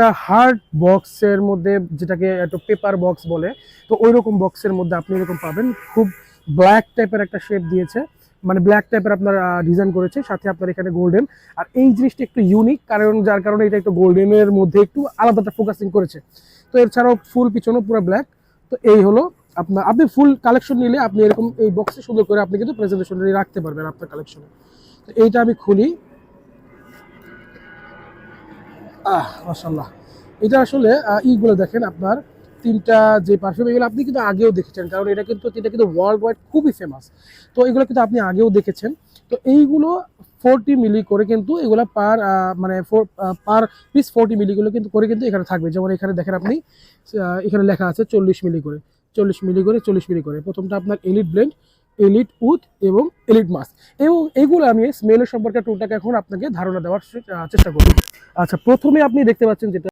একটা হার্ড বক্সের মধ্যে যেটাকে একটু পেপার বক্স বলে, তো ওই রকম বক্সের মধ্যে আপনি এরকম পাবেন। খুব ব্ল্যাক টাইপের একটা শেপ দিয়েছে। মানে ব্ল্যাক টাইপের আপনার ডিজাইন করেছে, সাথে আপনার এখানে গোল্ডেন আর এই জিনিসটা একটু ইউনিক কারণ যার কারণে এটা একটু গোল্ডেনের মধ্যে একটু আলাদাটা ফোকাসিং করেছে। তো এছাড়াও ফুল পিছনেও পুরো ব্ল্যাক তো এই হলো আপনার, আপনি ফুল কালেকশন নিলে আপনি এরকম এই বক্সে সুন্দর করে আপনি কিন্তু প্রেজেন্টেশন রাখতে পারবেন আপনার কালেকশনে তো এইটা আমি খুলি। আহ মাশাল্লাহ এটা আসলে ইগুলো দেখেন আপনার তিনটা যে পারফিউম এগুলো আপনি কিন্তু আগেও দেখেছেন, কারণ এটা কিন্তু এটা কিন্তু ওয়ার্ল্ড ওয়াইড খুবই ফেমাস তো এগুলো কিন্তু আপনি আগেও দেখেছেন। তো এইগুলো ফোরটি মিলি করে কিন্তু এগুলো পার মানে পার পিস ফোরটি মিলি গুলো কিন্তু করে কিন্তু এখানে থাকবে। যেমন এখানে দেখেন আপনি এখানে লেখা আছে চল্লিশ মিলি করে। চল্লিশ মিলি করে, চল্লিশ মিলি করে। প্রথমটা আপনার এলিট ব্লেন্ড এলিট উথ এবং এলিট মাস্ক এবং এগুলো আমি স্মেলের সম্পর্কে টুলটাকে এখন আপনাকে ধারণা দেওয়ার চেষ্টা করব। আচ্ছা প্রথমে আপনি দেখতে পাচ্ছেন যেটা